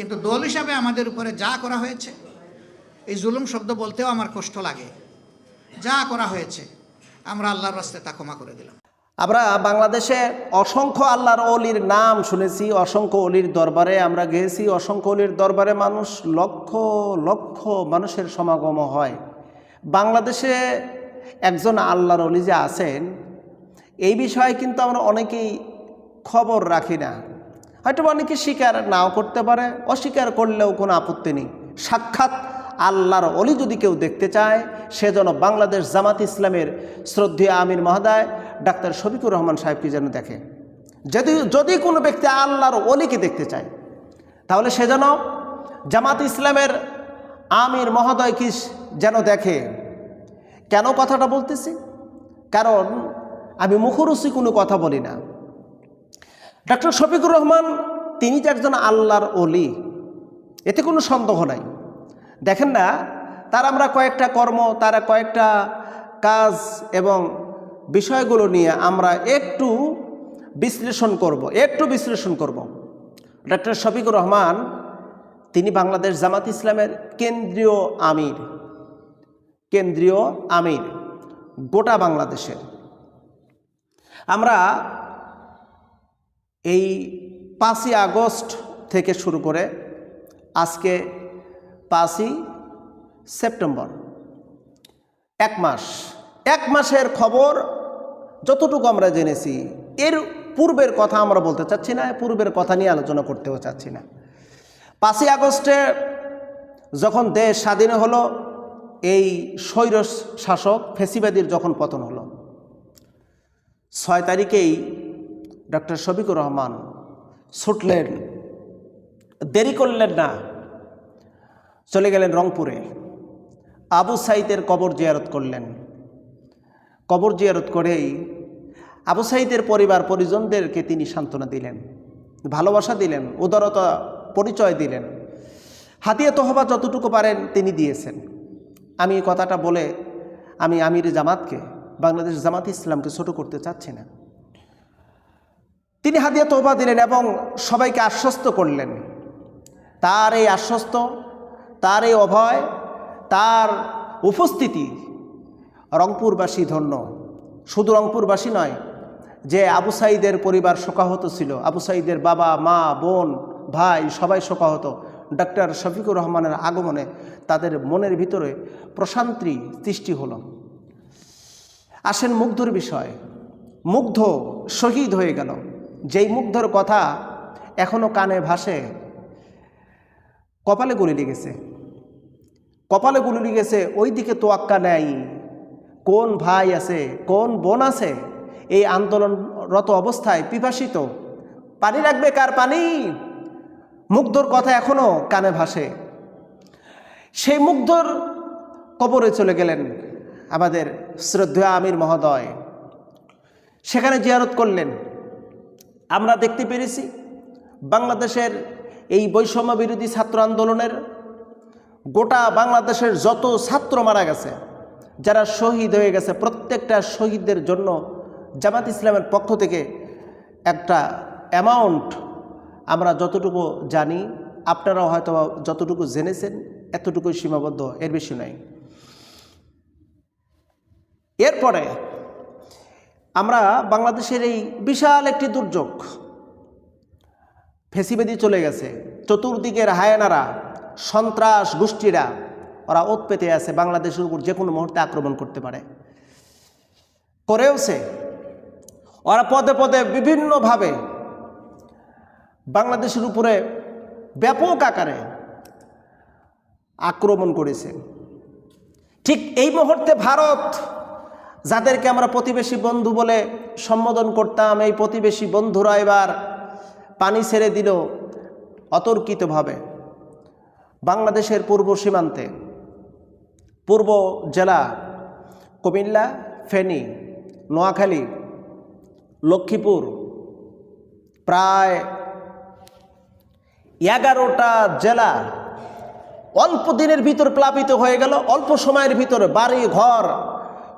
কিন্তু দল হিসাবে আমাদের উপরে যা করা হয়েছে, এই জুলুম শব্দ বলতেও আমার কষ্ট লাগে। যা করা হয়েছে, আমরা আল্লাহর রাস্তায় তা ক্ষমা করে দিলাম। আমরা বাংলাদেশে অসংখ্য আল্লাহর অলির নাম শুনেছি, অসংখ্য অলির দরবারে আমরা গিয়েছি, অসংখ্য অলির দরবারে মানুষ লক্ষ লক্ষ মানুষের সমাগম হয়। বাংলাদেশে একজন আল্লাহর অলি যে আছেন, এই বিষয়ে কিন্তু আমরা অনেকেই খবর রাখি না। হয়তো অনেকে স্বীকার নাও করতে পারে, অস্বীকার করলেও কোনো আপত্তি নেই। সাক্ষাৎ আল্লাহর অলি যদি কেউ দেখতে চায়, সে যেন বাংলাদেশ জামাত ইসলামের শ্রদ্ধেয় আমির মহোদয় ডাক্তার শফিকুর রহমান সাহেবকে যেন দেখে। যদি যদি কোনো ব্যক্তি আল্লাহর অলিকে দেখতে চায়, তাহলে সে যেন জামাত ইসলামের আমির মহোদয় কি যেন দেখে। কেন কথাটা বলতেছি? কারণ আমি মুখরুচি কোনো কথা বলি না। ডাক্তার শফিকুর রহমান, তিনি যে একজন আল্লাহর অলি এতে কোনো সন্দেহ নাই। দেখেন না, তার আমরা কয়েকটা কর্ম, তারা কয়েকটা কাজ এবং বিষয়গুলো নিয়ে আমরা একটু বিশ্লেষণ করব, একটু বিশ্লেষণ করব। ডক্টর শফিকুর রহমান, তিনি বাংলাদেশ জামাত ইসলামের কেন্দ্রীয় আমির কেন্দ্রীয় আমির, গোটা বাংলাদেশের। আমরা এই পাঁচই আগস্ট থেকে শুরু করে আজকে পাঁচই সেপ্টেম্বর। এক মাস। এক মাসের খবর যতটুকু আমরা জেনেছি, এর পূর্বের কথা আমরা বলতে চাচ্ছি না, পূর্বের কথা নিয়ে আলোচনা করতেও চাচ্ছি না। পাঁচই আগস্টে যখন দেশ স্বাধীন হলো, এই স্বৈর শাসক ফেসিবাদীর যখন পতন হলো, ছয় তারিখেই ডক্টর শফিকুর রহমান, ছুটলেন। দেরি করলেন না। চলে গেলেন রংপুরে। আবু সাইদের কবর জিয়ারত করলেন। কবর জিয়ারত করেই আবু সাইদের পরিবার পরিজনদেরকে তিনি সান্ত্বনা দিলেন, ভালোবাসা দিলেন, উদারতা, পরিচয় দিলেন। হাতিয়ে তহবা যতটুকু পারেন তিনি দিয়েছেন। আমি কথাটা বলে আমি আমির জামাতকে, বাংলাদেশ জামাত ইসলামকে ছোট করতে চাচ্ছি না। তিনি হাদিয়া তোবা দিলেন এবং সবাইকে আশ্বস্ত করলেন। তার এই আশ্বস্ত, তার এই অভয়, তার উপস্থিতি রংপুরবাসী ধন্য। শুধু রংপুরবাসী নয়, যে আবু সাইদের পরিবার শোকাহত ছিল, আবু সাইদের বাবা, মা, বোন, ভাই সবাই শোকাহত। ডক্টর শফিকুর রহমানের আগমনে তাদের মনের ভিতরে প্রশান্তি সৃষ্টি হল। আসেন মুগ্ধর বিষয়। মুগ্ধ শহীদ হয়ে গেল। যেই মুগ্ধর কথা এখনও কানে ভাসে, কপালে গুলি লেগেছে কপালে গুলি লেগেছে ওই দিকে তোয়াক্কা নেই। কোন ভাই আছে, কোন বোন আছে? এই আন্দোলনরত অবস্থায় পিপাসিত। পানি রাখবে কার পানি? মুগ্ধর কথা এখনও কানে ভাসে। সেই মুগ্ধর কবরে চলে গেলেন আমাদের শ্রদ্ধা আমির মহোদয়। সেখানে জিয়ারত করলেন। আমরা দেখতে পেরেছি বাংলাদেশের এই বৈষম্য বিরোধী ছাত্র আন্দোলনের গোটা বাংলাদেশের যত ছাত্র মারা গেছে, যারা শহীদ হয়ে গেছে, প্রত্যেকটা শহীদদের জন্য জামাত ইসলামের পক্ষ থেকে একটা অ্যামাউন্ট আমরা যতটুকু জানি, আপনারাও হয়তো যতটুকু জেনেছেন, এতটুকুই সীমাবদ্ধ, এর বেশি নয়। এরপরে আমরা বাংলাদেশের এই বিশাল একটি দুর্যোগ, ফেসিবেদি চলে গেছে। চতুর্দিকের হায়ানারা সন্ত্রাস গোষ্ঠীরা, ওরা ওত পেতে আছে বাংলাদেশের উপর যে কোনো মুহূর্তে আক্রমণ করতে পারে। করেওছে, ওরা পদে পদে বিভিন্নভাবে বাংলাদেশের উপরে ব্যাপক আকারে আক্রমণ করেছে। ঠিক এই মুহূর্তে ভারত যাদেরকে আমরা প্রতিবেশী বন্ধু বলে সম্বোধন করতাম, এই প্রতিবেশী বন্ধুরা এবার পানি ছেড়ে দিল অতর্কিতভাবে। বাংলাদেশের পূর্ব সীমান্তে, পূর্ব জেলা কুমিল্লা, ফেনী, নোয়াখালী, লক্ষ্মীপুর প্রায় এগারোটা জেলা অল্প দিনের ভিতর প্লাবিত হয়ে গেল। অল্প সময়ের ভিতরে বাড়ি, ঘর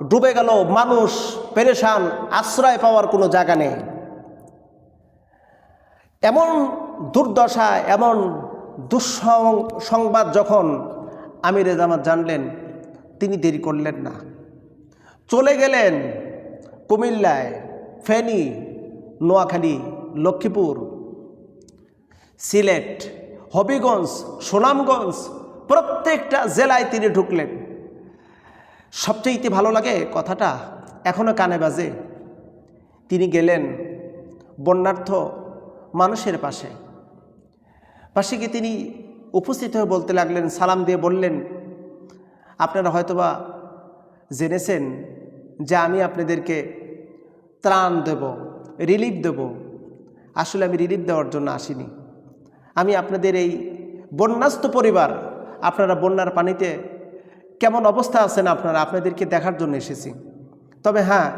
ডুবে গেল, মানুষ, পেরেশান, আশ্রয় পাওয়ার কোনো জায়গা নেই। এমন দুর্দশা, এমন দুঃসংবাদ যখন আমির জামাত জানলেন, তিনি দেরি করলেন না। চলে গেলেন কুমিল্লায়, ফেনী, নোয়াখালী, লক্ষ্মীপুর, সিলেট, হবিগঞ্জ, সুনামগঞ্জ, প্রত্যেকটা জেলায় তিনি ঢুকলেন। সবচেয়ে ভালো লাগে কথাটা এখনও কানে বাজে। তিনি গেলেন বন্যার্থ মানুষের পাশে। পাশে গিয়ে তিনি উপস্থিত হয়ে বলতে লাগলেন, সালাম দিয়ে বললেন, আপনারা হয়তোবা জেনেছেন যে আমি আপনাদেরকে ত্রাণ দেব রিলিফ দেব। আসলে আমি রিলিফ দেওয়ার জন্য আসিনি। আমি আপনাদের এই বন্যাস্ত পরিবার, আপনারা বন্যার পানিতে কেমন অবস্থা আছেন আপনারা? আপনাদেরকে দেখার জন্য এসেছি। তবে হ্যাঁ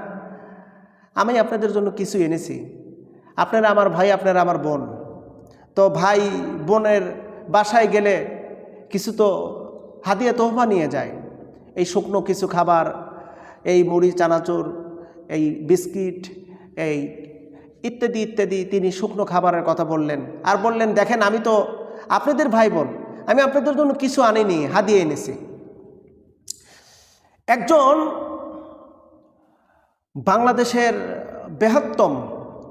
আমি আপনাদের জন্য কিছু এনেছি। আপনারা আমার ভাই, আপনারা আমার বোন। তো ভাই বোনের বাসায় গেলে কিছু তো হাতিয়ে তোহফা নিয়ে যায়। এই শুকনো কিছু খাবার, এই মুড়ি, চানাচুর, এই বিস্কিট, এই ইত্যাদি ইত্যাদি তিনি শুকনো খাবারের কথা বললেন। আর বললেন, দেখেন, আমি তো আপনাদের ভাই বোন। আমি আপনাদের জন্য কিছু আনিনি, হাদিয়ে এনেছি। একজন বাংলাদেশের বৃহত্তম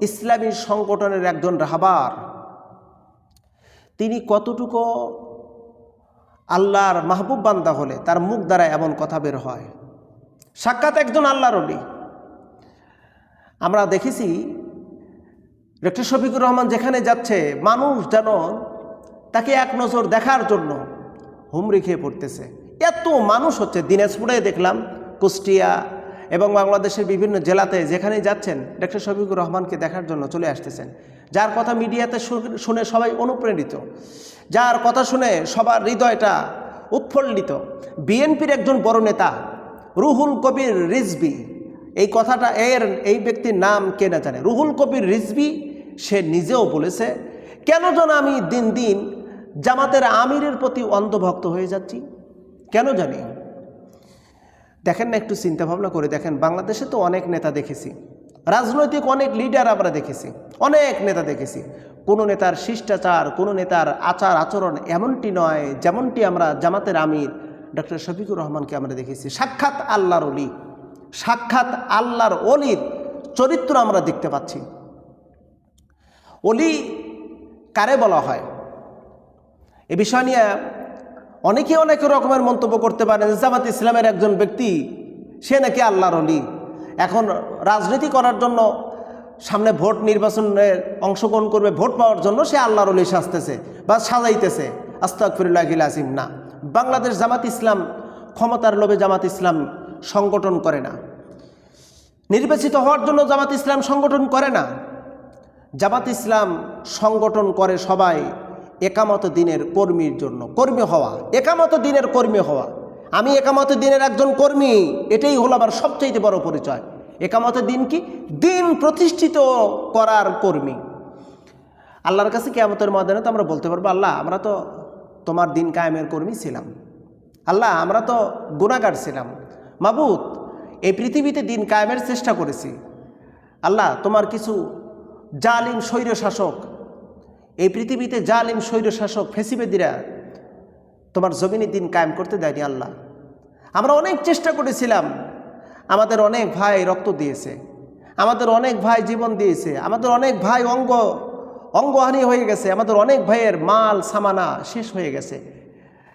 ইসলামী সংগঠনের একজন রাহাবার। তিনি কতটুকু আল্লাহর মাহবুব বান্দা হলে তার মুখ দ্বারা এমন কথা বের হয়? সাক্ষাৎ একজন আল্লাহর অলি আমরা দেখেছি ডক্টর শফিকুর রহমান যেখানে যাচ্ছে, মানুষ যেন তাকে এক নজর দেখার জন্য হুমড়ি খেয়ে পড়তেছে। এত মানুষ হচ্ছে দিনাজপুরে দেখলাম, কুষ্টিয়া এবং বাংলাদেশের বিভিন্ন জেলাতে যেখানেই যাচ্ছেন ডক্টর শফিকুর রহমানকে দেখার জন্য চলে আসতেছেন। যার কথা মিডিয়াতে শুনে সবাই অনুপ্রেরিত যার কথা শুনে সবার হৃদয়টা উৎফুল্লিত। বিএনপির একজন বড় নেতা, রুহুল কবির রিজবি এই কথাটা এর, এই ব্যক্তির নাম কে না জানে? রুহুল কবির রিজবি সে নিজেও বলেছে, কেন যেন আমি দিন দিন জামাতের আমিরের প্রতি অন্ধভক্ত হয়ে যাচ্ছি? কেন জানি? দেখেন না, একটু চিন্তা ভাবনা করে দেখেন, বাংলাদেশে তো অনেক নেতা দেখেছি, রাজনৈতিক অনেক লিডার আমরা দেখেছি, অনেক নেতা দেখেছি। কোনো নেতার শিষ্টাচার, কোনো নেতার আচার আচরণ এমনটি নয়, যেমনটি আমরা জামাতের আমির ডক্টর শফিকুর রহমানকে আমরা দেখেছি। সাক্ষাৎ আল্লাহর অলি সাক্ষাৎ আল্লাহর অলির চরিত্র আমরা দেখতে পাচ্ছি। অলি কারে বলা হয়? এ বিষয় নিয়ে অনেকে অনেক রকমের মন্তব্য করতে পারেন, জামাত ইসলামের একজন ব্যক্তি, সে নাকি আল্লাহর অলি এখন রাজনীতি করার জন্য সামনে ভোট নির্বাচনের অংশগ্রহণ করবে, ভোট পাওয়ার জন্য সে আল্লাহর অলি সাজতেছে বা সাজাইতেছে। আস্তাকফিরুল্লাহ আসিম না। বাংলাদেশ জামাত ইসলাম, ক্ষমতার লোভে জামাত ইসলাম সংগঠন করে না। নির্বাচিত হওয়ার জন্য জামাত ইসলাম সংগঠন করে না। জামাত ইসলাম সংগঠন করে সবাই। একামত দিনের কর্মীর জন্য, কর্মী হওয়া, একামত দিনের কর্মী হওয়া। আমি একামত দিনের একজন কর্মী, এটাই হলো আমার সবচাইতে বড় পরিচয়। একামত দিন কি? দিন প্রতিষ্ঠিত করার কর্মী। আল্লাহর কাছে কেয়ামতের ময়দানে তো আমরা বলতে পারব, আল্লাহ, আমরা তো তোমার দিন কায়েমের কর্মী ছিলাম। আল্লাহ, আমরা তো গুণাগার ছিলাম। মাবুদ, এই পৃথিবীতে দিন কায়েমের চেষ্টা করেছি। আল্লাহ, তোমার কিছু জালিম স্বৈর শাসক এই পৃথিবীতে জালিম স্বৈর শাসক ফেসিবেদিরা তোমার জমিনে দিন কায়েম করতে দেয়নি আল্লাহ। আমরা অনেক চেষ্টা করেছিলাম। আমাদের অনেক ভাই রক্ত দিয়েছে। আমাদের অনেক ভাই জীবন দিয়েছে। আমাদের অনেক ভাই অঙ্গ, অঙ্গহানি হয়ে গেছে। আমাদের অনেক ভাইয়ের মাল, সামানা শেষ হয়ে গেছে।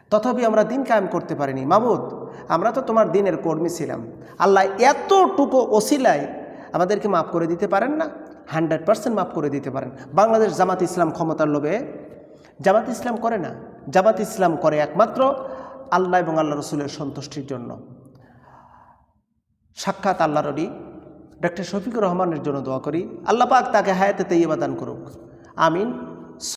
তথাপি আমরা দিন কায়েম করতে পারিনি। মাবুদ, আমরা তো তোমার দিনের কর্মী ছিলাম। আল্লাহ এতটুকু ওসিলায় আমাদেরকে মাফ করে দিতে পারেন না? হান্ড্রেড পার্সেন্ট মাফ করে দিতে পারেন। বাংলাদেশ জামাত ইসলাম ক্ষমতার লোভে। জামাত ইসলাম করে না। জামাত ইসলাম করে একমাত্র আল্লাহ এবং আল্লাহ রসুলের সন্তুষ্টির জন্য। সাক্ষাৎ আল্লাহরই ডক্টর শফিকুর রহমানের জন্য দোয়া করি। আল্লাহ পাক তাকে হায়াতে তৈবা দান করুক। আমিন।